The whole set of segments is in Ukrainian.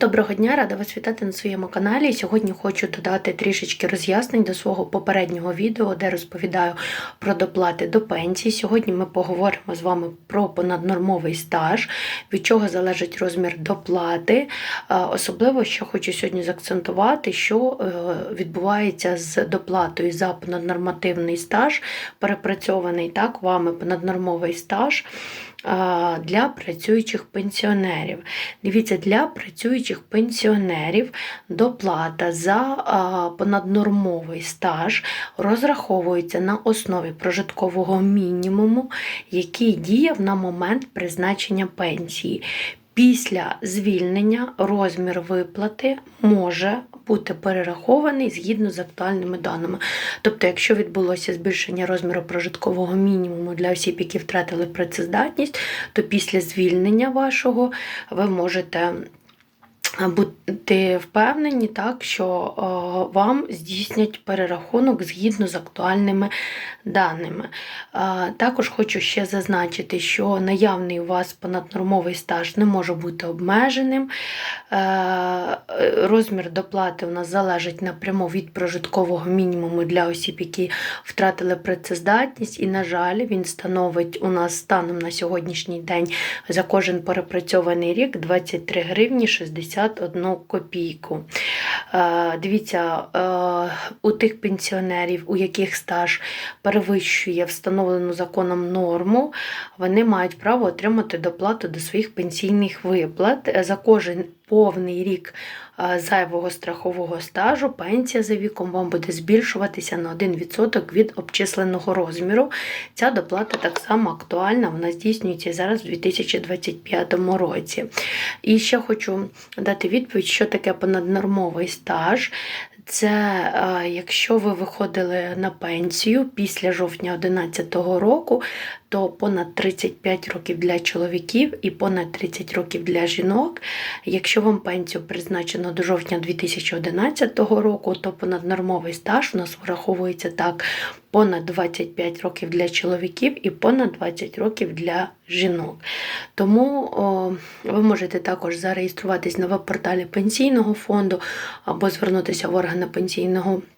Доброго дня, рада вас вітати на своєму каналі. Сьогодні хочу додати трішечки роз'яснень до свого попереднього відео, де розповідаю про доплати до пенсії. Сьогодні ми поговоримо з вами про понаднормовий стаж, від чого залежить розмір доплати. Особливо, що хочу сьогодні заакцентувати, що е, відбувається з доплатою за понаднормативний стаж, перепрацьований так вами понаднормовий стаж для працюючих пенсіонерів. Дивіться, для працюючих пенсіонерів доплата за понаднормовий стаж розраховується на основі прожиткового мінімуму, який діяв на момент призначення пенсії. Після звільнення розмір виплати може бути перерахований згідно з актуальними даними. Тобто, якщо відбулося збільшення розміру прожиткового мінімуму для осіб, які втратили працездатність, то після звільнення вашого ви можете бути впевнені, так, що вам здійснять перерахунок згідно з актуальними даними. Також хочу ще зазначити, що наявний у вас понаднормовий стаж не може бути обмеженим. Розмір доплати у нас залежить напряму від прожиткового мінімуму для осіб, які втратили працездатність, і, на жаль, він становить у нас станом на сьогоднішній день за кожен перепрацьований рік 23 гривні 61 копійку. Е, Дивіться, е, у тих пенсіонерів, у яких стаж перевищує встановлену законом норму, вони мають право отримати доплату до своїх пенсійних виплат за кожен повний рік е, зайвого страхового стажу пенсія за віком вам буде збільшуватися на 1% від обчисленого розміру. Ця доплата так само актуальна, вона здійснюється зараз у 2025 році. І ще хочу дати відповідь, що таке понаднормовий стаж. Це е, якщо ви виходили на пенсію після жовтня 2011 року, то понад 35 років для чоловіків і понад 30 років для жінок. Якщо вам пенсію призначено до жовтня 2011 року, то понаднормовий стаж у нас враховується так понад 25 років для чоловіків і понад 20 років для жінок. Тому о, ви можете також зареєструватись на веб-порталі пенсійного фонду або звернутися в органи пенсійного е,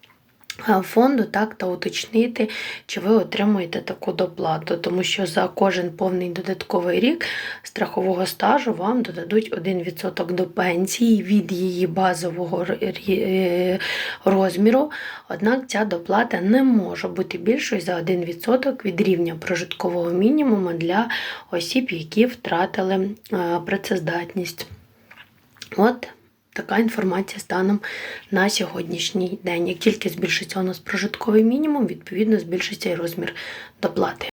фонду так, та уточнити, чи ви отримуєте таку доплату, тому що за кожен повний додатковий рік страхового стажу вам додадуть 1% до пенсії від її базового розміру. Однак ця доплата не може бути більшою за 1% від рівня прожиткового мінімуму для осіб, які втратили е, працездатність. От така інформація станом на сьогоднішній день. Як тільки збільшиться у нас прожитковий мінімум, відповідно збільшиться і розмір доплати.